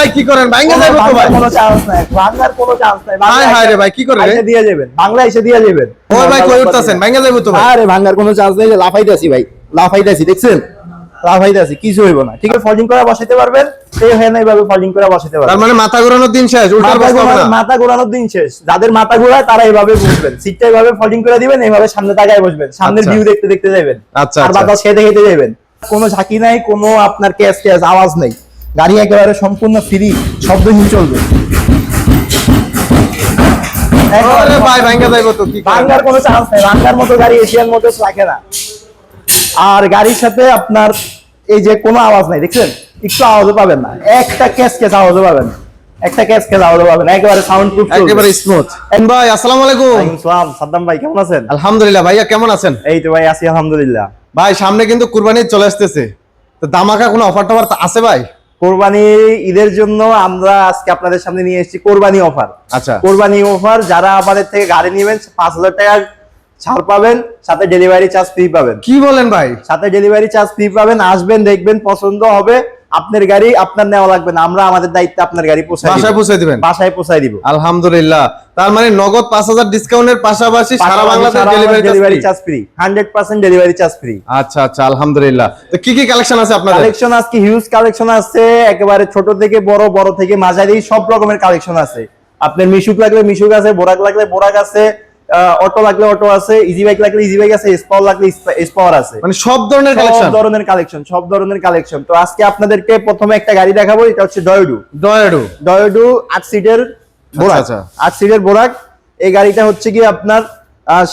ভাই কি করেন? ভাঙ্গে কোনো যাইবো তো ভাই? কোনো চান্স নাই ভাঙার কোনো চান্স নাই। হায় হায় রে ভাই, কি করবে? এসে দিয়ে যাবেন বাংলা এসে দিয়ে যাবেন। ওই ভাই কই উঠতাছেন? ভাঙ্গে যাইবো তো ভাই। আরে ভাঙার কোনো চান্স নেই যে লাফাইতেছি ভাই। লাফাইতেছি দেখছেন? লাফাইতেছি কিছু হইব না। ঠিক আছে ফল্ডিং করে বসাইতে পারবেন। এই হয় না এইভাবে ফল্ডিং করে বসাইতে তার মানে মাথা ঘোরানোর দিন শেষ উল্টার বসবো মাথা ঘোরানোর দিন শেষ। যাদের মাথা ঘোরায় তারা এইভাবে বসবেন। সিটটা এইভাবে ফল্ডিং করে দিবেন এইভাবে সামনে তাকায় বসবেন। সামনের আচ্ছা। ভিউ দেখতে দেখতে যাবেন আচ্ছা, আর আচ্ছা। বাতাস খেতে খেতে যাবেন কোনো ঝাঁকি নাই কোনো আপনার ক্যাশ ক্যাশ আওয়াজ নেই। গাড়ি একেবারে সম্পূর্ণ ফ্রি শব্দহীন চলবে। আরে কোনো চান্স নেই মতো গাড়ি এশিয়ান রাখে না। গাড়ির সাথে আপনার এই যে কোনো আওয়াজ নাই দেখছেন? একটু আওয়াজও পাবেন না। একটা ক্যাশ ক্যাশ আওয়াজও পাবেন। না। একটা ক্যাশ ক্যাশ আওয়াজও পাবেন একেবারে সাউন্ড প্রুফ একেবারে স্মুথ ভাই আসসালামু আলাইকুম। সালাম। সাদ্দাম ভাই কেমন আছেন? আলহামদুলিল্লাহ ভাইয়া কেমন আছেন? এই তো ভাই আছি আলহামদুলিল্লাহ। ভাই সামনে কিন্তু কুরবানি চলে আসতেছে। তো দামাকা কোনো অফার টফার আছে ভাই? কোরবানি ঈদের জন্য আমরা আজকে আপনাদের সামনে নিয়ে এসেছি কোরবানি অফার। আচ্ছা। কোরবানি অফার যারা আমাদের থেকে গাড়ি নেবেন পাঁচ হাজার টাকার ছাড় পাবেন সাথে ডেলিভারি চার্জ ফ্রি পাবেন। কি বলেন ভাই? সাথে ডেলিভারি চার্জ ফ্রি পাবেন আসবেন দেখবেন পছন্দ হবে। আপনার গাড়ি আপনার নেওয়া লাগবে না আমরা আমাদের দায়িত্বে আপনার গাড়ি পৌঁছাই বাসায় পৌঁছে দিবেন? বাসায় পৌঁছাই দিব। আলহামদুলিল্লাহ। তার মানে নগদ পাঁচ হাজার ডিসকাউন্টের পাশাপাশি সারা Bangladesh delivery delivery charge free hundred percent delivery charge free আচ্ছা আচ্ছা আলহামদুলিল্লাহ। তো কি কি কালেকশন আছে আপনাদের? কালেকশন আজকে হিউজ কালেকশন আছে একেবারে ছোট থেকে বড় বড় থেকে মাঝারি সব রকমের কালেকশন আছে। আপনার মিশুক লাগলে মিশুক আছে বোরাক লাগলে বোরাক আছে অটো লাগলে অটো আছে ইজি বাইক লাগলে ইজি বাইক আছে স্পাওয়ার লাগলে স্পাওয়ার আছে। মানে সব ধরনের কালেকশন সব ধরনের কালেকশন সব ধরনের কালেকশন তো আজকে আপনাদেরকে প্রথমে একটা গাড়ি দেখাবো এটা হচ্ছে ডয়ডু ডয়ডু ডয়ডু আট সিটের বোরাক আচ্ছা। আট সিটের বোরাক এই গাড়িটা হচ্ছে কি আপনার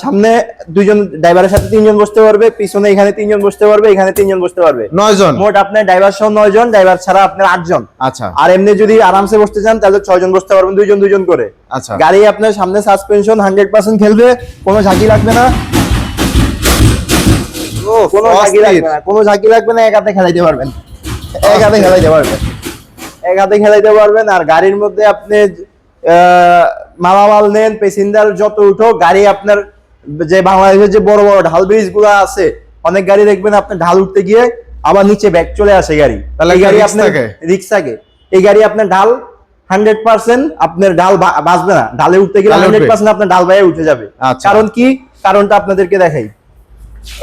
সামনে দুইজন ড্রাইভারের সাথে তিনজন বসতে পারবে পিছনে এখানে তিনজন বসতে পারবে এখানে তিনজন বসতে পারবে। নয় জন মোট আপনার ড্রাইভার সহ নয় জন ড্রাইভার ছাড়া আপনার আটজন। আচ্ছা। আর এমনি যদি আরামসে বসতে চান তাহলে ছয় জন বসতে পারবেন দুইজন দুইজন করে। আচ্ছা। গাড়ি আপনার সামনে সাসপেনশন হান্ড্রেড পার্সেন্ট খেলবে কোনো ঝাঁকি লাগবে না। কোনো ঝাঁকি লাগবে না কোনো ঝাঁকি লাগবে না এক হাতে খেলাইতে পারবেন। এক হাতে খেলাইতে পারবেন। এক হাতে খেলাইতে পারবেন আর গাড়ির মধ্যে আপনি আহ, মালামাল নেন প্যাসেঞ্জার যত উঠো গাড়ি আপনার যে বাংলাদেশের যে বড় বড় ঢাল ব্রিজগুলো আছে অনেক গাড়ি দেখবেন আপনার ঢাল উঠতে গিয়ে আবার নিচে ব্যাক চলে আসে গাড়ি। তাহলে গাড়ি আপনার। রিক্স থাকে। এই গাড়ি আপনার ঢাল হান্ড্রেড পার্সেন্ট আপনার ঢাল বাঁচবে না। ঢালে উঠতে গেলে হান্ড্রেড পার্সেন্ট আপনার ঢাল বাইরে উঠে যাবে। আচ্ছা। কারণ কি? কারণটা আপনাদেরকে দেখাই।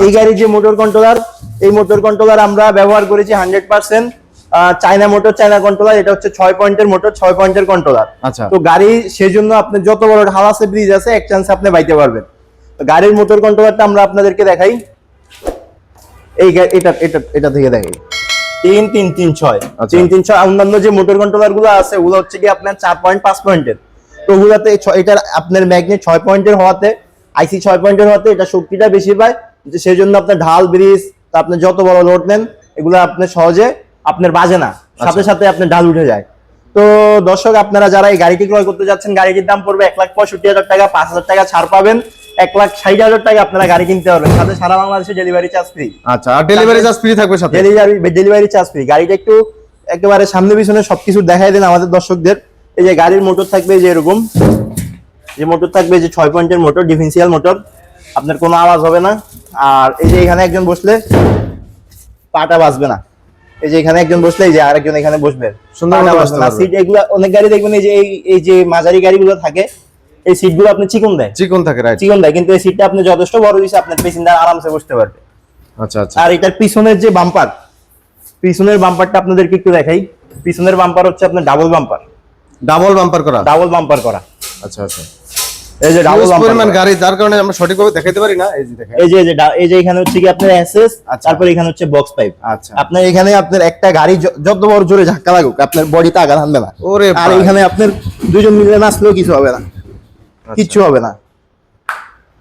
এই গাড়ির যে মোটর কন্ট্রোলার এই মোটর কন্ট্রোলার আমরা ব্যবহার করেছি hundred percent China motor China controller এটা হচ্ছে ছয় পয়েন্টের মোটর ছয় পয়েন্টের কন্ট্রোলার আচ্ছা। তো গাড়ি সেজন্য আপনি যত বড় ঢাল আছে ব্রিজ আছে এক চান্সে আপনি বাইতে পারবেন। গাড়ির মোটর কন্ট্রোলারটা আমরা আপনাদেরকে দেখাই। এই এটা এটা এটা থেকে দেখাই। তিন তিন তিন ছয়। আচ্ছা। তিন তিন ছয়। অন্যান্য যে মোটর কন্ট্রোলারগুলো আছে ওগুলো হচ্ছে কি আপনার চার পয়েন্ট পাঁচ পয়েন্টের তো ওগুলাতে এটার আপনার ম্যাগনেট ছয় পয়েন্টের হওয়াতে আইসি ছয় পয়েন্টের হওয়াতে এটা শক্তিটা বেশি পায়। সেই জন্য আপনার ঢাল ব্রিজ তা আপনি যত বড় লোড নেন এগুলো আপনার সহজে আপনার বাজে না। সাথে সাথে আপনার ঢাল উঠে যায়। তো দর্শক আপনারা যারা এই গাড়িটি ক্রয় করতে যাচ্ছেন গাড়িটির দাম পড়বে এক লাখ পঁয়ষট্টি হাজার টাকা পাঁচ হাজার টাকা ছাড় পাবেন। এক লাখ ষাট হাজার টাকা আপনারা গাড়ি কিনতে পারবেন। সাথে সারা বাংলাদেশে ডেলিভারি চার্জ ফ্রি আচ্ছা আর ডেলিভারি চার্জ ফ্রি থাকবে সাথে? ডেলিভারি ডেলিভারি চার্জ ফ্রি গাড়িটা একটু একেবারে সামনে পিছনে সবকিছু দেখাই দেন আমাদের দর্শকদের। এই যে গাড়ির মোটর থাকবে যে এরকম। যে মোটর থাকবে যে ছয় পয়েন্টের মোটর ডিফেন্সিয়াল মোটর আপনার কোনো আওয়াজ হবে না। আর এই যে এখানে একজন বসলে পাটা বাজবে না। এই যে এখানে একজন বসলে এই যে আরেকজন এখানে বসবে। সুন্দর। সিট এগুলো অনেক গাড়ি দেখবেন এই যে এই এই যে মাঝারি গাড়িগুলো থাকে এই সিটগুলো আপনি চিকন দেয়? চিকন থাকে রাইট চিকন দেয় কিন্তু এই সিটটা আপনি যথেষ্ট বড় দিয়েছে আপনার পেসেঞ্জার আরামসে বসতে পারবে। আচ্ছা আচ্ছা। আর এটার পিছনের যে বাম্পার পিছনের বাম্পারটা আপনাদেরকে একটু দেখাই। পিছনের বাম্পার হচ্ছে আপনার ডাবল বাম্পার ডাবল বাম্পার করা? ডাবল বাম্পার করা। আচ্ছা আচ্ছা। এই যে ডাবল Huge পরিমাণ বাম্পার গাড়ি যার কারণে আমরা সঠিকভাবে দেখাতে পারি না। এই যে দেখেন। এই যে এই যে এখানে হচ্ছে কি আপনার এসএস আচ্ছা। তারপর এখানে হচ্ছে বক্স পাইপ আচ্ছা। আপনার এখানে আপনার একটা গাড়ি যত বড় জোরে ধাক্কা লাগুক আপনার বডিতে আঘাত আনবে না। ওরে আর এখানে আপনার দুজন মিলে নাচলেও কিছু হবে না। কিচ্ছু হবে না।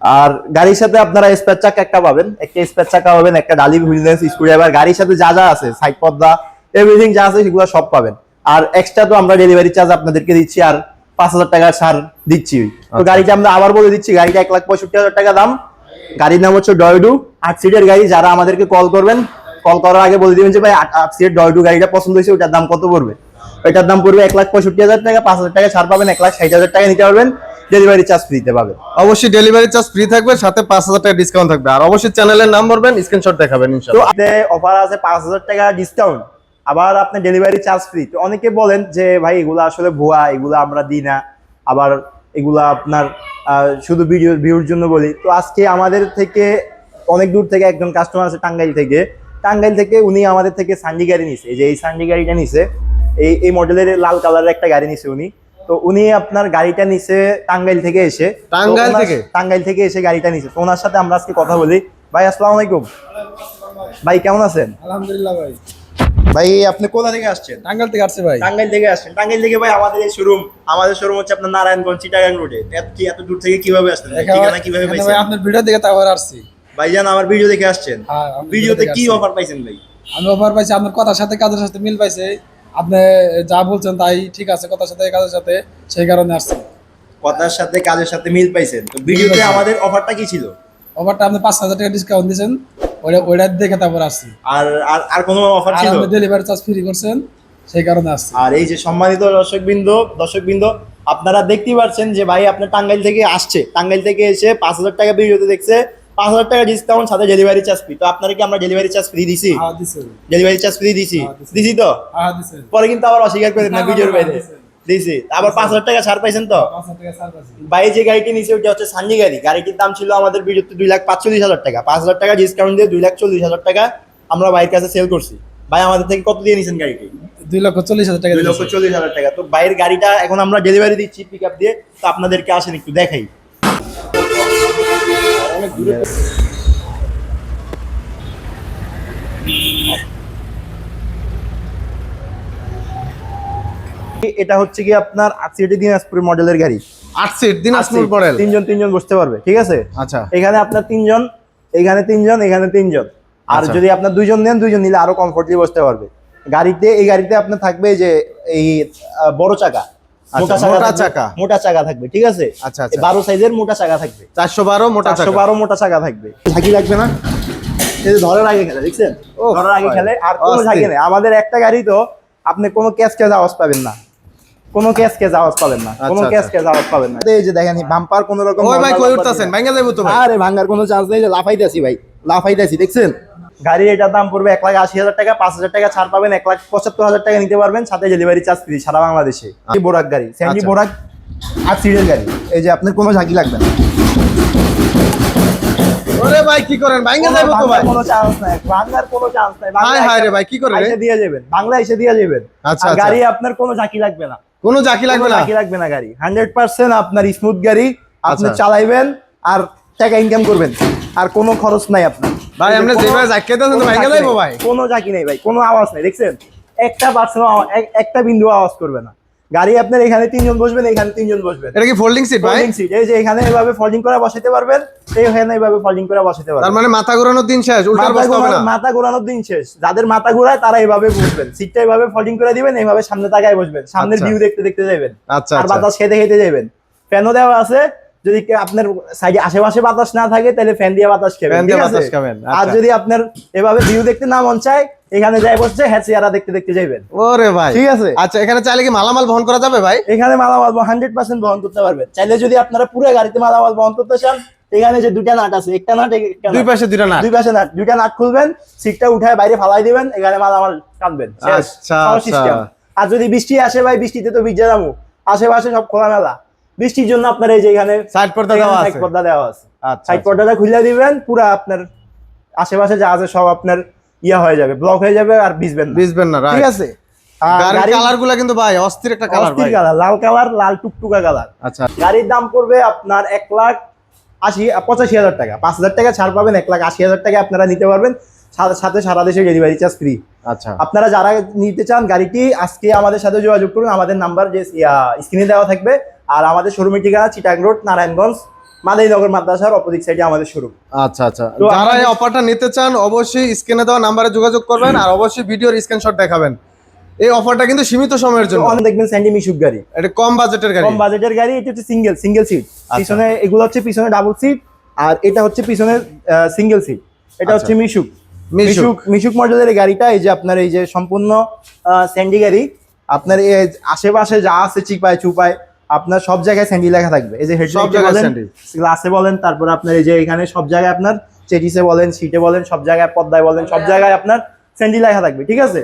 আর গাড়ির সাথে আপনারা স্পেয়ার চাকা একটা পাবেন। একটা স্পেয়ার চাকা পাবেন একটা ডালি হুইলনেস স্ক্রুড্রাইভার গাড়ির সাথে যা যা আছে সাইড পর্দা এভরিথিং যা আছে সেগুলো সব পাবেন। আর এক্সট্রা তো আমরা ডেলিভারি চার্জ আপনাদেরকে দিচ্ছি আর পাঁচ হাজার টাকা ছাড় দিচ্ছি। তো আচ্ছা। গাড়িটা আমরা আবার বলে দিচ্ছি গাড়িটা এক লাখ পঁয়ষট্টি হাজার টাকা দাম। গাড়ির নাম হচ্ছে ডয়ডু আট সিটের গাড়ি যারা আমাদেরকে কল করবেন কল করার আগে বলে দিবেন যে ভাই আট আট সিটের ডয়ডু গাড়িটা পছন্দ হয়েছে ওটার দাম কত পড়বে? ওইটার দাম পড়বে এক লাখ পঁয়ষট্টি হাজার টাকা পাঁচ হাজার টাকা ছাড় পাবেন এক লাখ ষাট হাজার টাকা নিতে পারবেন। ডেলিভারি চার্জ ফ্রিতে পাবেন। অবশ্যই ডেলিভারি চার্জ ফ্রি থাকবে সাথে পাঁচ হাজার টাকা ডিসকাউন্ট থাকবে। আর অবশ্যই চ্যানেলের নাম বলবেন স্ক্রিনশট দেখাবেন ইনশাআল্লাহ অফার আছে পাঁচ হাজার টাকা ডিসকাউন্ট আবার আপনার ডেলিভারি চার্জ ফ্রি তো অনেকে বলেন যে ভাই এগুলো আসলে ভুয়া এগুলো আমরা দিই না। আবার এগুলো আপনার শুধু ভিডিও ভিউর জন্য বলি। তো আজকে আমাদের থেকে অনেক দূর থেকে একজন কাস্টমার আছে টাঙ্গাইল থেকে। টাঙ্গাইল থেকে উনি আমাদের থেকে সান্ডি গাড়ি নিছে। এই যে এই সান্ডি গাড়িটা নিছে এই এই মডেলের লাল কালারের একটা গাড়ি নিছে উনি। তো উনি আপনার গাড়িটা নিছে টাঙ্গাইল থেকে এসে। টাঙ্গাইল থেকে? টাঙ্গাইল থেকে এসে গাড়িটা নিছে। তো ওনার সাথে আমরা আজকে কথা বলি। ভাই আসসালামু আলাইকুম। ভাই কেমন আছেন? আলহামদুলিল্লাহ ভাই। ভাই আপনি কোথা থেকে আসছেন? টাঙ্গাল থেকে আসছে ভাই। টাঙ্গাইল থেকে আসছেন। টাঙ্গাইল থেকে ভাই আমাদের এই শোরুম আমাদের শোরুম হচ্ছে আপনার নারায়ণগঞ্জ চিটাগাং রোডে এত কি এত দূর থেকে কীভাবে আসলেন ঠিকানা কীভাবে এখানে ভাই আপনার ভিডিও দেখে তারপর আসছি। ভাইজান আমার ভিডিও দেখে আসছেন। হ্যাঁ, ভিডিওতে কি অফার পাইছেন ভাই? আমি অফার পাইছি আপনার কথার সাথে কাজের সাথে মিল পাইছে। আপনি যা বলছেন তাই ঠিক আছে কথার সাথে কাজের সাথে সেই কারণে আসছি। কথার সাথে কাজের সাথে মিল পাইছেন। তো ভিডিওতে আমাদের অফারটা কি ছিল? অফারটা আপনি পাঁচ হাজার টাকা ডিসকাউন্ট দিয়েছেন ওইটা ওইটা দেখে তারপর আসছি। আর আর আর কোনো অফার ছিল? আপনি ডেলিভারি চার্জ ফ্রি করছেন সেই কারণে আসছি। আর এই যে সম্মানিত দর্শকবৃন্দ দর্শকবৃন্দ আপনারা দেখতেই পাচ্ছেন যে ভাই আপনার টাঙ্গাইল থেকে আসছে। টাঙ্গাইল থেকে এসে পাঁচ হাজার টাকা ভিডিওতে দেখছে। পাঁচ হাজার টাকা ডিসকাউন্ট সাথে ডেলিভারি চার্জ ফ্রি তো আপনারা কি আমরা ডেলিভারি চার্জ ফ্রি দিছি? ডেলিভারি চার্জ ফ্রি দিছি? দিছি। তো? হ্যাঁ পরে কিন্তু আবার অস্বীকার করেন না ভিডিওর বাইরে। দিছি। আবার পাঁচ হাজার টাকা ছাড় পাইছেন তো? ভাই যে গাড়িটি নিচে ওটা হচ্ছে সানজি গাড়ি। গাড়িটির দাম ছিল আমাদের ভিডিওতে দুই লাখ পাঁচচল্লিশ হাজার টাকা। পাঁচ হাজার টাকা ডিসকাউন্ট দিয়ে দুই লাখ চল্লিশ হাজার টাকা আমরা বাইরের কাছে সেল করছি। ভাই আমাদের থেকে কত দিয়ে নিছেন গাড়িটি? দুই লক্ষ চল্লিশ হাজার টাকা দুই লক্ষ চল্লিশ হাজার টাকা। তো বাইরের গাড়িটা এখন আমরা ডেলিভারি দিচ্ছি পিক আপ দিয়ে। তো আপনাদেরকে আসেন একটু দেখাই। এটা হচ্ছে কি আপনার আটসিটি দিনাজপুর মডেলের গাড়ি। আট সিট দিনাজপুর মডেল? তিনজন তিনজন বসতে পারবে ঠিক আছে? আচ্ছা। এখানে আপনার তিনজন এখানে তিনজন এখানে তিনজন। আর আচ্ছা। যদি আপনার দুইজন নেন দুইজন নিলে আরও কমফোর্টলি বসতে পারবে। গাড়িতে এই গাড়িতে আপনার থাকবে যে এই বড় চাকা। মোটা চাকা। মোটা চাকা। থাকবে ঠিক আছে? আচ্ছা, আচ্ছা। বারো সাইজের মোটা চাকা থাকবে। চারশো বারো মোটা চারশো বারো মোটা চাকা থাকবে। ঝাঁকি লাগবে না? এই ধরার আগে খেলে দেখছেন? ধরার আগে খেলে আর কোনো ঝাঁকি নেই। আমাদের একটা গাড়ি তো আপনি কোনো ক্যাশ ক্যাশ আওয়াজ পাবেন না। কোনো ক্যাশ ক্যাশ আওয়াজ পাবেন না। কোনো আচ্ছা, ক্যাশ আচ্ছা। ক্যাশ আওয়াজ পাবেন না। এই যে দেখেন বাম্পার কোনো রকম ওই ভাই কই উঠতাছেন? নেই। যাইবো তো আরে ভাঙ্গার কোনো চান্স নেই লাফাইতেছি ভাই। লাফাইতেছি দেখছেন? গাড়ির এটার দাম পড়বে এক লাখ আশি হাজার টাকা পাঁচ হাজার টাকা ছাড় পাবেন এক লাখ পঁচাত্তর হাজার টাকা নিতে পারবেন সাথে ডেলিভারি চার্জ ফ্রি সারা বাংলাদেশে। বোরাক গাড়ি স্যান্ডি আচ্ছা। বোরাক আর সিটের গাড়ি। এই যে আপনার কোনো ঝাঁকি লাগবে না। ওরে ভাই কি করেন? ভাঙ্গা যাইবো তো ভাই। কোনো চান্স নাই ভাঙ্গার কোনো চান্স নাই। রে ভাই কি করে এসে দিয়ে যাবেন বাংলা এসে দিয়ে যাবেন। আচ্ছা, আচ্ছা। গাড়ি আপনার কোনো ঝাঁকি লাগবে না। কোনো জাকি লাগবে না? ঝাঁকি লাগবে না গাড়ি। হান্ড্রেড পার্সেন্ট আপনার স্মুথ গাড়ি আপনি আচ্ছা। চালাইবেন আর টাকা ইনকাম করবেন। আর কোনো খরচ নাই আপনার। ভাই আমরা যেভাবে জাকিয়ে দিয়েছেন তো ভাঙ্গা যাইবো ভাই। কোনো ঝাঁকি নেই ভাই কোনো আওয়াজ নেই দেখছেন? একটা পার্সেন্ট একটা বিন্দু আওয়াজ করবে না। গাড়ি আপনার এখানে তিনজন বসবেন এখানে তিনজন বসবেন। এটা কি ফোল্ডিং সিট ভাই? ফোল্ডিং সিট এই যে এখানে এভাবে ফোল্ডিং করে বসাতে পারবেন এইখানে এইভাবে ফোল্ডিং করে বসাতে তার মানে মাথা ঘোরানোর দিন শেষ উল্টার বসতে হবে না। মাথা ঘোরানোর দিন শেষ। যাদের মাথা ঘোরায় তারা এভাবে বসবেন। সিটটা এভাবে ফোল্ডিং করে দিবেন এইভাবে সামনে তাকায় বসবেন। সামনের আচ্ছা। ভিউ দেখতে দেখতে যাবেন আচ্ছা আর আচ্ছা। বাতাস খেতে খেতে যাবেন ফ্যানও দেওয়া আছে যদি আপনার সাইডে আশেপাশে বাতাস না থাকে তাহলে ফ্যান দিয়ে বাতাস খাবেন ফ্যান দিয়ে বাতাস খাবেন, আর আচ্ছা। যদি আপনার এভাবে ভিউ দেখতে না মন চায় এখানে যাই বসছে হ্যাঁ চেয়ারা দেখতে দেখতে যাবেন ওরে ভাই। ঠিক আছে? আচ্ছা এখানে চাইলে কি মালামাল বহন করা যাবে ভাই? এখানে মালামাল হান্ড্রেড পার্সেন্ট বহন করতে পারবেন। চাইলে যদি আপনারা পুরো গাড়িতে মালামাল বহন করতে চান এখানে যে দুইটা নাট আছে একটা নাট দুই নাট। পাশে দুইটা না দুই পাশে নাট দুইটা নাট খুলবেন সিটটা উঠায় বাইরে ফালাই দিবেন এখানে মালামাল কাটবেন। আচ্ছা, আচ্ছা। আর যদি বৃষ্টি আসে ভাই বৃষ্টিতে তো ভিজে যাব। আশেপাশে সব খোলামেলা। বৃষ্টির জন্য আপনার এই যে এখানে সাইড পর্দা দেওয়া সাইড আছে? পর্দা দেওয়া আছে। আচ্ছা সাইড পর্দাটা খুলে দিবেন পুরো আপনার আশেপাশে যা আছে সব আপনার ইয়া হয়ে যাবে ব্লক হয়ে যাবে আর ভিজবেন না। বুঝবেন না ঠিক আছে? গাড়ির কিন্তু ভাই অস্থির একটা কালার অস্থির কালার লাল কালার লাল টুকটুকা কালার আচ্ছা। গাড়ির দাম পড়বে আপনার এক লাখ আশি পঁচাশি হাজার টাকা। পাঁচ হাজার টাকা ছাড় পাবেন এক লাখ আশি হাজার টাকা আপনারা নিতে পারবেন। সাথে সারা দেশে ডেলিভারি চার্জ ফ্রি আচ্ছা। আপনারা যারা নিতে চান গাড়িটি আজকে আমাদের সাথে যোগাযোগ করুন। আমাদের নাম্বার যে স্ক্রিনে দেওয়া থাকবে। আর আমাদের শোরুমের ঠিকানা চিটাং রোড নারায়ণগঞ্জ মাদারীনগর মাদ্রাসার অপোজিট সাইডে আমাদের শোরুম আচ্ছা আচ্ছা। যারা এই অফারটা নিতে চান অবশ্যই স্ক্রিনে দেওয়া নাম্বারে যোগাযোগ করবেন আর অবশ্যই ভিডিওর স্ক্রিনশট দেখাবেন। এই অফারটা কিন্তু সীমিত সময়ের জন্য। অনেক দেখবেন স্যান্ডি মিশুক গাড়ি। এটা কম বাজেটের গাড়ি। কম বাজেটের গাড়ি এটা হচ্ছে সিঙ্গেল সিঙ্গেল সিট। পিছনে এগুলো হচ্ছে পিছনে ডাবল সিট আর এটা হচ্ছে পিছনে সিঙ্গেল সিট এটা আচ্ছা। হচ্ছে মিশুক মিশুক। মিশুক মিশুক মডেলের গাড়িটা এই যে আপনার এই যে সম্পূর্ণ স্যান্ডি গাড়ি। আপনার এই আশেপাশে যা আছে চিপায় চুপায় আপনার সব জায়গায় স্যান্ডি লেখা থাকবে। এই যে হেড সব জায়গায়। গ্লাসে বলেন তারপর আপনার এই যে এখানে সব জায়গায় আপনার চেটিসে বলেন সিটে বলেন সব জায়গায় পদ্মায় বলেন সব জায়গায় আপনার স্যান্ডি লেখা থাকবে ঠিক আছে?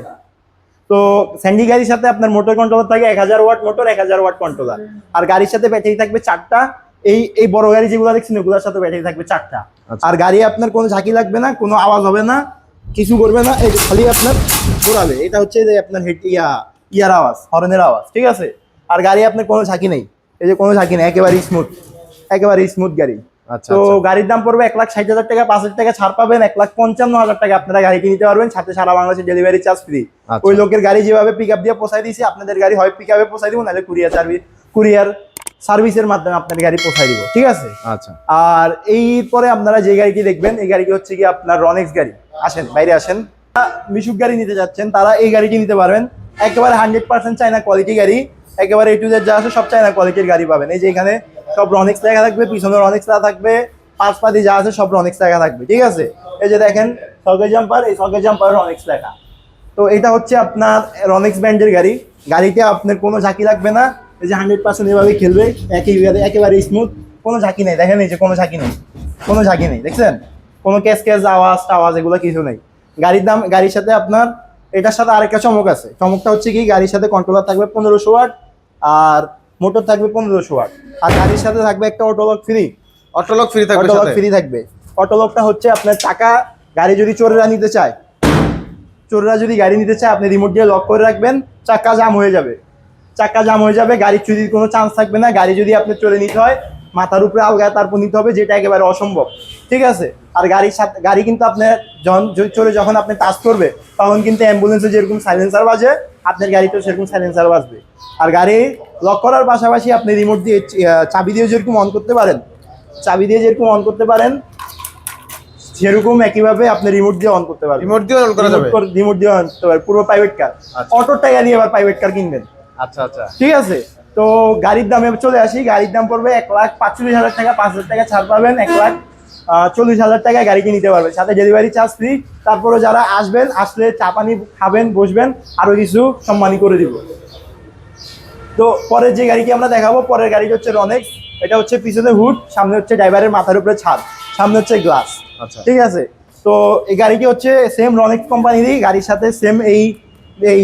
তো স্যান্ডি গাড়ির সাথে আপনার মোটর কন্ট্রোলার থাকে এক হাজার ওয়াট মোটর এক হাজার ওয়াট কন্ট্রোলার আর গাড়ির সাথে ব্যাটারি থাকবে চারটা। এই এই বড় গাড়ি যেগুলো দেখছেন ওগুলোর সাথে ব্যাটারি থাকবে চারটা। আচ্ছা। আর গাড়ি আপনার কোনো ঝাঁকি লাগবে না কোনো আওয়াজ হবে না কিছু করবে না এই খালি আপনার ঘোরাবে। এটা হচ্ছে যে আপনার হেড ইয়া ইয়ার আওয়াজ হর্নের আওয়াজ ঠিক আছে? আর গাড়ি আপনার কোনো ঝাঁকি নেই। এই যে কোনো ঝাঁকি নেই একেবারে স্মুথ একেবারে স্মুথ গাড়ি। আচ্ছা তো আচ্ছা। গাড়ির দাম পড়বে এক লাখ ষাট হাজার টাকা পাঁচ হাজার টাকা ছাড় পাবেন এক লাখ পঞ্চান্ন হাজার টাকা। আপনারা গাড়ি কিনতে পারবেন সাথে সারা বাংলাদেশের ডেলিভারি চার্জ ফ্রি। ওই লোকের গাড়ি যেভাবে পিক আপ দিয়ে পোষাই দিয়েছি আপনাদের গাড়ি হয় পিক আপে পোষাই দিব নাহলে কুরিয়ার সার্ভিস কুরিয়ার সার্ভিসের মাধ্যমে আপনাদের গাড়ি পোষাই দিব ঠিক আছে? আচ্ছা। আর এই পরে আপনারা যে গাড়িটি দেখবেন এই গাড়িটি হচ্ছে কি আপনার রনেক্স গাড়ি। আসেন বাইরে আসেন। মিশুক গাড়ি নিতে যাচ্ছেন তারা এই গাড়িটি নিতে পারবেন। একেবারে হান্ড্রেড পার্সেন্ট চায়না কোয়ালিটি গাড়ি। একেবারে টু যা আছে সব চায়না কোয়ালিটির গাড়ি পাবেন। এই যে এখানে সব রনেক্স লেখা থাকবে, পিছনে রনেক্স লেখা থাকবে, পাঁচ পাতি যা আছে সব রনেক্স লেখা থাকবে, ঠিক আছে? এই যে দেখেন সকেট জাম্পার এই সকেট জাম্পার রনেক্স লেখা। তো এটা হচ্ছে আপনার রনিক্স ব্র্যান্ডের গাড়ি। গাড়িতে আপনার কোনো ঝাঁকি লাগবে না। এই যে হান্ড্রেড পার্সেন্ট এভাবে খেলবে একেবারে একেবারে স্মুথ কোনো ঝাঁকি নেই। দেখেন এই যে কোনো ঝাঁকি নেই। কোনো ঝাঁকি নেই, দেখছেন? কোনো ক্যাশ ক্যাশ আওয়াজ, টাওয়াজ এগুলো কিছু নেই। গাড়ির দাম, গাড়ির সাথে আপনার এটার সাথে আরেকটা চমক আছে। চমকটা হচ্ছে কি, গাড়ির সাথে কন্ট্রোলার থাকবে পনেরোশো ওয়াট। আর মোটর থাকবে পনেরোশো ওয়াট। আর গাড়ির সাথে থাকবে একটা অটোলক ফ্রি অটোলক ফ্রি থাকবে অটোলক ফ্রি থাকবে। অটোলকটা হচ্ছে আপনার চাকা গাড়ি যদি চোরেরা নিতে চায়। চোরেরা যদি গাড়ি নিতে চায় আপনি রিমোট দিয়ে লক করে রাখবেন চাকা জাম হয়ে যাবে। চাকা জাম হয়ে যাবে গাড়ি চুরির কোনো চান্স থাকবে না। গাড়ি যদি আপনি চলে নিতে হয় মাথার উপরে আলগায় তারপর নিতে হবে যেটা একেবারে অসম্ভব। ঠিক আছে? আর গাড়ির সাথে গাড়ি কিন্তু আপনার যখন চলে যখন আপনি টাচ করবে তখন কিন্তু অ্যাম্বুলেন্সে যেরকম সাইলেন্সার বাজে আপনার গাড়িতেও সেরকম সাইলেন্সার বাজবে। আর গাড়ি লক করার পাশাপাশি আপনি রিমোট দিয়ে চাবি দিয়ে যেরকম অন করতে পারেন চাবি দিয়ে যেরকম অন করতে পারেন সেরকম একইভাবে আপনি রিমোট দিয়ে অন করতে পারবেন। রিমোট দিয়ে অন করা যাবে? রিমোট দিয়ে অন করতে পারবেন। পুরো প্রাইভেট কার। অটোর টাকা দিয়ে আবার প্রাইভেট কার কিনবেন। আচ্ছা আচ্ছা। ঠিক আছে? তো গাড়ির দামে চলে আসি গাড়ির দাম পড়বে এক লাখ পাঁচচল্লিশ হাজার টাকা পাঁচ হাজার টাকা ছাড় পাবেন এক লাখ চল্লিশ হাজার টাকায় গাড়িটি নিতে পারবেন। সাথে ডেলিভারি চার্জ ফ্রি তারপরে যারা আসবেন আসলে চা পানি খাবেন বসবেন আরও কিছু সম্মানী করে দিব। তো পরের যে গাড়িকে আমরা দেখাবো পরের গাড়িটি হচ্ছে রনেক্স এটা হচ্ছে পিছনে হুড সামনে হচ্ছে ড্রাইভারের মাথার উপরে ছাদ সামনে হচ্ছে গ্লাস আচ্ছা। ঠিক আছে? তো এই গাড়িটি হচ্ছে সেম রনেক্স কোম্পানিরই গাড়ির সাথে সেম এই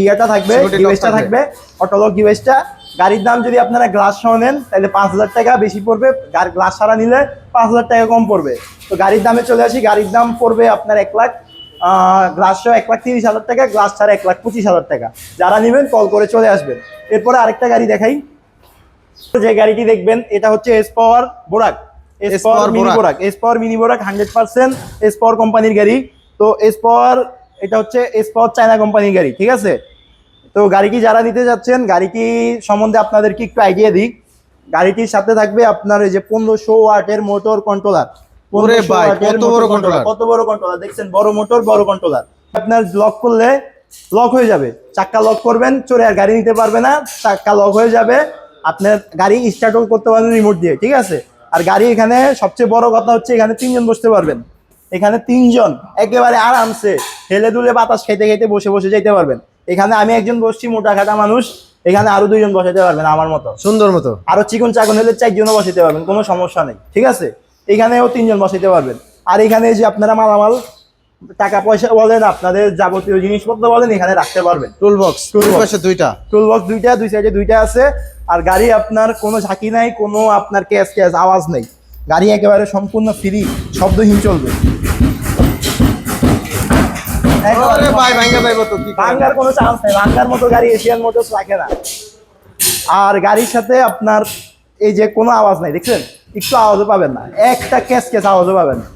ইয়েটা থাকবে ডিভাইসটা থাকবে। থাকবে অটোলক ডিভাইসটা গাড়ির দাম যদি আপনারা গ্লাস সহ নেন তাহলে পাঁচ হাজার টাকা বেশি পড়বে। গাড়ি গ্লাস ছাড়া নিলে পাঁচ হাজার টাকা কম পড়বে। তো গাড়ির দামে চলে আসি। গাড়ির দাম পড়বে আপনার এক লাখ গ্লাস সহ এক লাখ তিরিশ হাজার টাকা গ্লাস ছাড়া এক লাখ পঁচিশ হাজার টাকা। যারা নেবেন কল করে চলে আসবেন। এরপরে আরেকটা গাড়ি দেখাই। যে গাড়িটি দেখবেন এটা হচ্ছে S power বোরাক S power mini বোরাক S power mini বোরাক hundred percent S power কোম্পানির গাড়ি। তো এস পাওয়ার এটা হচ্ছে এস পাওয়ার চায়না কোম্পানির গাড়ি ঠিক আছে? তো গাড়িটি যারা নিতে যাচ্ছেন গাড়িটি সম্বন্ধে আপনাদেরকে একটু আইডিয়া দিই। গাড়িটির সাথে থাকবে আপনার এই যে পনেরোশো ওয়াটের মোটর কন্ট্রোলার কত বড় controller? কত বড় কন্ট্রোলার দেখছেন বড় মোটর বড় কন্ট্রোলার আপনার লক করলে লক হয়ে যাবে। চাক্কা লক করবেন আর গাড়ি নিতে পারবে না চাক্কা লক হয়ে যাবে। আপনার গাড়ি স্টার্টও করতে পারবেন রিমোট দিয়ে ঠিক আছে? আর গাড়ি এখানে সবচেয়ে বড় কথা হচ্ছে এখানে তিনজন বসতে পারবেন। এখানে তিনজন একেবারে আরামসে হেলে দুলে বাতাস খেতে খেতে বসে বসে যেতে পারবেন। এখানে আমি একজন বসছি মোটা খাটা মানুষ। এখানে আরও দুইজন বসাতে পারবেন আমার মতো। সুন্দর মতো। আরও চিকন চাকন হলে চারজনও বসাতে পারবেন কোনো সমস্যা নেই। ঠিক আছে? এখানেও তিনজন বসাতে পারবেন। আর এখানে যে আপনারা মালামাল টাকা পয়সা বলেন আপনাদের যাবতীয় জিনিসপত্র বলেন এখানে রাখতে পারবেন। Tool box tool Toolbox। দুইটা। টুল বক্স দুইটা দুই সাইডে দুইটা আছে। আর গাড়ি আপনার কোনো ঝাঁকি নাই কোনো আপনার ক্যাশ ক্যাশ আওয়াজ নেই। গাড়ি একেবারে সম্পূর্ণ ফ্রি শব্দহীন চলবে। আরে ভাই ভাঙ্গা যাইবো তো কি ভাঙ্গার কোনো চান্স নেই। ভাঙ্গার মতো গাড়ি এশিয়ান মোটরস রাখে না। আর গাড়ির সাথে আপনার এই যে কোনো আওয়াজ নাই দেখছেন? একটু আওয়াজও পাবেন না। একটা ক্যাশ ক্যাশ আওয়াজও পাবেন। না।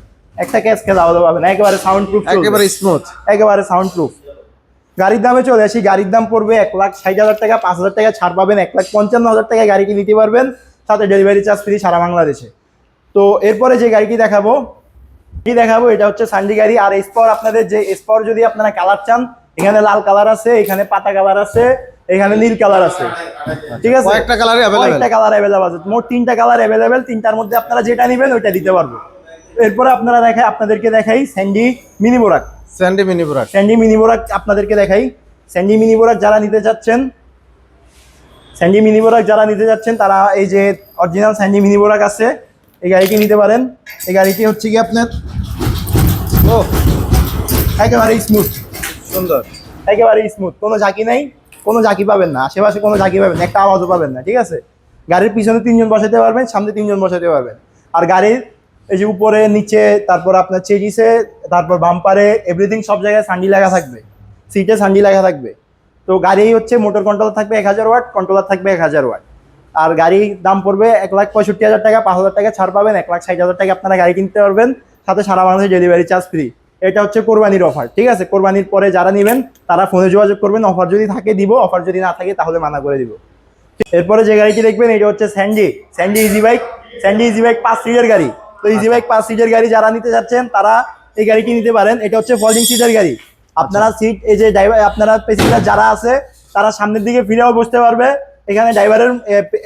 একটা ক্যাশ ক্যাশ আওয়াজও পাবেন। একেবারে সাউন্ড প্রুফ একেবারে স্মুথ একেবারে সাউন্ড প্রুফ গাড়ির দামে চলে আসি। গাড়ির দাম পড়বে এক লাখ ষাট হাজার টাকা পাঁচ হাজার টাকা ছাড় পাবেন। এক লাখ পঞ্চান্ন হাজার টাকায় গাড়িটি নিতে পারবেন। সাথে ডেলিভারি চার্জ ফ্রি সারা বাংলাদেশে। তো এরপরে যে গাড়িটি দেখাবো কি দেখাবো? এটা হচ্ছে সান্ডি গাড়ি। আর স্পর আপনাদের যে স্পর যদি আপনারা কালার চান এখানে লাল কালার আছে এখানে পাতা কালার আছে এখানে নীল কালার আছে। ঠিক আছে? কয়েকটা কালারই available? কয়েকটা কালার অ্যাভেলেবল আছে। মোট তিনটা কালার অ্যাভেলেবেল তিনটার মধ্যে আপনারা যেটা নেবেন ওইটা দিতে পারব। এরপরে আপনারা দেখাই আপনাদেরকে দেখাই স্যান্ডি মিনি বোরাক। স্যান্ডি মিনি বুরাক। স্যান্ডি মিনি বোরাক আপনাদেরকে দেখাই। স্যান্ডি মিনি বোরাক যারা নিতে যাচ্ছেন স্যান্ডি মিনি বোরাক যারা নিতে যাচ্ছেন তারা এই যে অরিজিনাল স্যান্ডি মিনি বোরাক আছে এই গাড়িটি নিতে পারেন। এই গাড়িটি হচ্ছে কি আপনার ও একেবারে স্মুথ সুন্দর। একেবারে স্মুথ কোনো ঝাঁকি নাই কোনো ঝাঁকি পাবেন না। আশেপাশে কোনো ঝাঁকি পাবেন না একটা আওয়াজও পাবেন না ঠিক আছে? গাড়ির পিছনে তিনজন বসাতে পারবেন সামনে তিনজন বসাতে পারবেন। আর গাড়ির এই যে উপরে নিচে তারপর আপনার চেজিসে তারপর বাম্পারে এভরিথিং সব জায়গায় সান্ডি লাগা থাকবে। সিটে সান্ডি লাগা থাকবে। তো গাড়ি হচ্ছে মোটর কন্ট্রোলার থাকবে এক হাজার ওয়াট কন্ট্রোলার থাকবে এক হাজার ওয়াট। আর গাড়ির দাম পড়বে এক লাখ পঁয়ষট্টি হাজার টাকা পাঁচ হাজার টাকা ছাড় পাবেন এক লাখ ষাট হাজার টাকা আপনারা গাড়ি কিনতে পারবেন। সাথে সারা বাংলাদেশে ডেলিভারি চার্জ ফ্রি এটা হচ্ছে কোরবানির অফার ঠিক আছে? কোরবানির পরে যারা নেবেন তারা ফোনে যোগাযোগ করবেন। অফার যদি থাকে দিব। অফার যদি না থাকে তাহলে মানা করে দিব। এরপরে যে গাড়িটি দেখবেন এটা হচ্ছে Sandy Sandy easy bike Sandy easy bike পাঁচ সিটের গাড়ি। তো ইজি বাইক পাঁচ সিটের গাড়ি যারা নিতে যাচ্ছেন তারা এই গাড়িটি নিতে পারেন। এটা হচ্ছে ফোল্ডিং সিটের গাড়ি। আপনারা সিট এই যে ড্রাইভার আপনারা প্যাসেঞ্জার যারা আছে তারা সামনের দিকে ফিরেও বসতে পারবে। এখানে ড্রাইভারের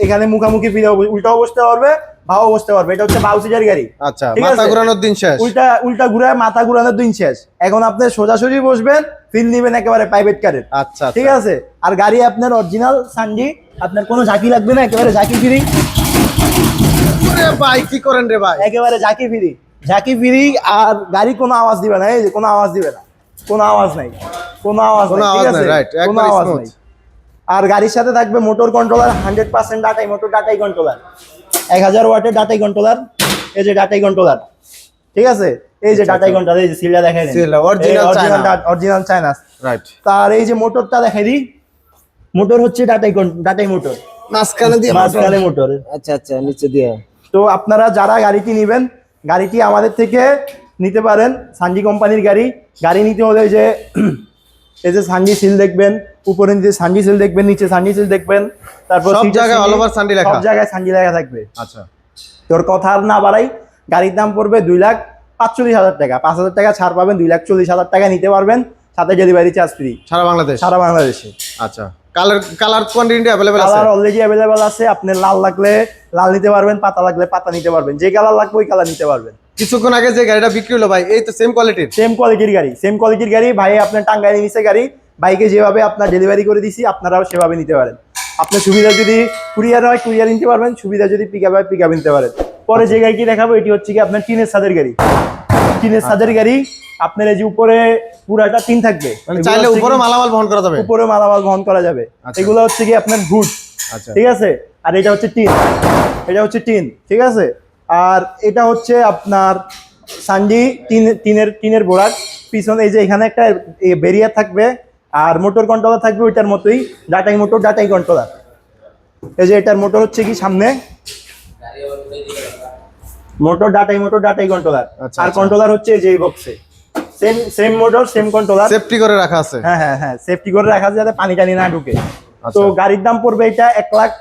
এখানে মুখামুখি ফিরেও উল্টাও বসতে পারবে ভাও বসতে পারবে এটা হচ্ছে বাউ সিটের গাড়ি। আচ্ছা মাথা। ঘোরানোর দিন শেষ। উল্টা উল্টা ঘুরায় মাথা ঘুরানোর দিন শেষ। এখন আপনি সোজাসুজি বসবেন ফিল নিবেন একেবারে প্রাইভেট কারের আচ্ছা ঠিক আছে? আর গাড়ি আপনার অরিজিনাল সানডি আপনার কোনো ঝাঁকি লাগবে না একেবারে ঝাঁকি ফিরি আরে ভাই কি করেন রে ভাই? একেবারে ঝাঁকি ফিরি ঝাঁকি ফিরি আর গাড়ি কোনো আওয়াজ দিবে না এই যে কোনো আওয়াজ দিবে না। কোনো আওয়াজ নাই। কোনো আওয়াজ কোনো নাই, আওয়াজ ঠিক নাই, আছে? right, কোনো আওয়াজ। নাই। আর গাড়ির সাথে থাকবে মোটর কন্ট্রোলার হান্ড্রেড পার্সেন্ট ডাটাই মোটর ডাটাই কন্ট্রোলার এক হাজার ওয়াটের ডাটাই কন্ট্রোলার এই যে ডাটাই কন্ট্রোলার ঠিক আছে? এই যে ডাটাই কন্ট্রোলার এই যে সিলটা দেখাই। অরিজিনাল চায়না রাইট তার এই যে মোটরটা দেখাই দিই মোটর হচ্ছে ডাটাই ডাটাই মোটর। মাঝখানে দিয়ে মাঝখানে মোটর। আচ্ছা আচ্ছা নিচে দিয়ে। তো আপনারা যারা গাড়িটি নেবেন গাড়িটি আমাদের থেকে নিতে পারেন সানজি কোম্পানির গাড়ি। গাড়ি নিতে হলে যে এই যে সানজি সিল দেখবেন উপরে নিচে সানজি সিল দেখবেন নিচে সানজি সিল দেখবেন তারপর সব জায়গায় অল over সানজি লেখা। সব জায়গায় সানজি লেখা থাকবে। আচ্ছা। তোর কথা আর না বাড়াই গাড়ির দাম পড়বে দুই লাখ পাঁচচল্লিশ হাজার টাকা। পাঁচ হাজার টাকা ছাড় পাবেন দুই লাখ চল্লিশ হাজার টাকা নিতে পারবেন সাথে ডেলিভারি চার্জ ফ্রি সারা বাংলাদেশ? সারা বাংলাদেশে। আচ্ছা। কালার কালার কোয়ান্টিটি অ্যাভেলেবল আছে? কালার অলরেডি অ্যাভেলেবল আছে আপনি লাল লাগলে লাল নিতে পারবেন পাতা লাগলে পাতা নিতে পারবেন যে কালার লাগবে ওই কালার নিতে পারবেন। কিছুক্ষণ আগে যে গাড়িটা বিক্রি হলো ভাই এই তো সেম কোয়ালিটির সেম কোয়ালিটির গাড়ি সেম কোয়ালিটির গাড়ি ভাই আপনার টাঙ্গাইলে নিচে গাড়ি বাইকে যেভাবে আপনার ডেলিভারি করে দিছি আপনারাও সেভাবে নিতে পারেন। আপনার সুবিধা যদি কুরিয়ার হয় কুরিয়ার নিতে পারবেন সুবিধা যদি পিক আপ হয় পিক আপ নিতে পারেন। পরে যে গাড়িটি দেখাবো এটি হচ্ছে কি আপনার টিনের সাদের গাড়ি। টিনের সাদের গাড়ি আপনার এই যে উপরে পুরাটা টিন থাকবে মানে চাইলে উপরে মালামাল বহন করা যাবে। উপরে মালামাল বহন করা যাবে। আচ্ছা। এগুলো হচ্ছে কি আপনার গুড আচ্ছা। ঠিক আছে? আর এটা হচ্ছে টিন এটা হচ্ছে টিন ঠিক আছে? আর এটা হচ্ছে আপনার সানজি টিন টিনের টিনের বোরাক। পিছনে এই যে এখানে একটা বেরিয়ার থাকবে আর মোটর কন্ট্রোলার থাকবে ওইটার মতোই ডাটাই মোটর ডাটাই কন্ট্রোলার এই যে এটার মোটর হচ্ছে কি সামনে? মোটর ডাটাই মোটর ডাটাই কন্ট্রোলার আচ্ছা, আর আচ্ছা। কন্ট্রোলার হচ্ছে যে বক্সে same same motor same controller safety করে রাখা আছে। হ্যাঁ হ্যাঁ হ্যাঁ সেফটি করে রাখা আছে যাতে পানি টানি না ঢুকে। আচ্ছা। তো গাড়ির দাম পড়বে এটা এক লাখ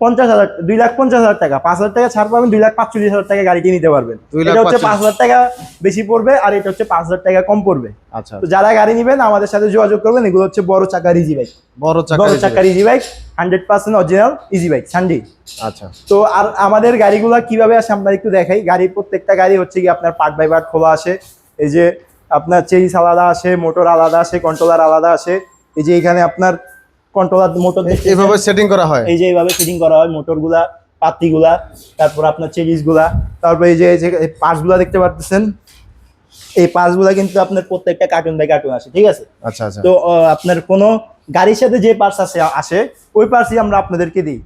পঞ্চাশ হাজার দুই লাখ পঞ্চাশ হাজার টাকা পাঁচ হাজার টাকা ছাড় পাবেন দুই লাখ পাঁচচল্লিশ হাজার টাকা গাড়িটি নিতে পারবেন। এটা হচ্ছে পাঁচ হাজার টাকা বেশি পড়বে আর এটা হচ্ছে পাঁচ হাজার টাকা কম পড়বে। আচ্ছা। তো যারা গাড়ি নিবেন আমাদের সাথে যোগাযোগ করবেন এগুলো হচ্ছে বড় চাকার ইজি বাইক বড় চাকা বড় চাকার easy bike hundred percent original easy bike Sandy আচ্ছা। তো আর আমাদের গাড়িগুলো কীভাবে আসে আমরা একটু দেখাই। গাড়ির প্রত্যেকটা গাড়ি হচ্ছে কি আপনার পার্ট বাই পার্ট খোলা আসে। এই যে আপনার চেইস আলাদা আসে মোটর আলাদা আসে কন্ট্রোলার আলাদা আসে। এই যে এখানে আপনার কন্ট্রোলার মোটর এইভাবে সেটিং করা হয়? এই যে এইভাবে ফিটিং করা হয় মোটরগুলা পাতিগুলা তারপর আপনার চেরিসগুলা তারপর এই যে এই যে পার্টসগুলা দেখতে পাচ্ছেন এই পার্টসগুলা কিন্তু আপনার প্রত্যেকটা কার্টুন বাই কার্টুন আসে ঠিক আছে? আচ্ছা আচ্ছা। তো আপনার কোনো গাড়ির সাথে যে পার্টস আসে আসে ওই পার্টসই আমরা আপনাদেরকে দিই।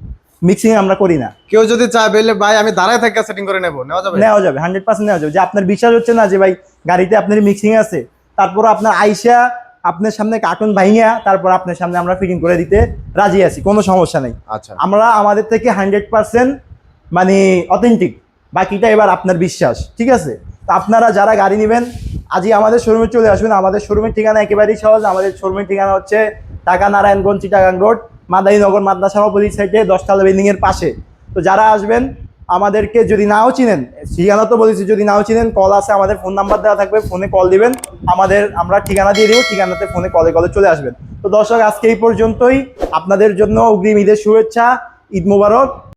মিক্সিং আমরা করি না। কেউ যদি চায় বললে ভাই আমি দাঁড়ায় থেকে সেটিং করে নেব। নেওয়া যাবে? নেওয়া যাবে হান্ড্রেড পার্সেন্ট নেওয়া যাবে। যে আপনার বিশ্বাস হচ্ছে না যে ভাই গাড়িতে আপনার মিক্সিং আছে তারপর আপনার আইসা আপনার সামনে কার্টুন ভাইয়া তারপর আপনার সামনে আমরা ফিটিং করে দিতে রাজি আছি কোনো সমস্যা নেই। আচ্ছা। আমরা আমাদের থেকে হান্ড্রেড পার্সেন্ট মানে অথেন্টিক বাকিটা এবার আপনার বিশ্বাস ঠিক আছে? তো আপনারা যারা গাড়ি নেবেন আজই আমাদের শোরুমে চলে আসবেন আমাদের শোরুমের ঠিকানা একেবারেই সহজ আমাদের শোরুমের ঠিকানা হচ্ছে ঢাকা নারায়ণগঞ্জ চিটাগাং রোড মাদারীনগর মাদ্রাসা অপোজিট সাইডে দশতলা বিল্ডিং এর পাশে। তো যারা আসবেন আমাদেরকে যদি নাও চিনেন, ঠিকানা তো বলেছি, যদি নাও চিনেন কল আছে আমাদের ফোন নাম্বার দেওয়া থাকবে ফোনে কল দিবেন, আমাদের, আমরা ঠিকানা দিয়ে দিব, ঠিকানাতে ফোনে কলে কলে চলে আসবেন। তো দর্শক, আজকে এই পর্যন্তই। আপনাদের জন্য অগ্রিম ঈদের শুভেচ্ছা, ঈদ মোবারক।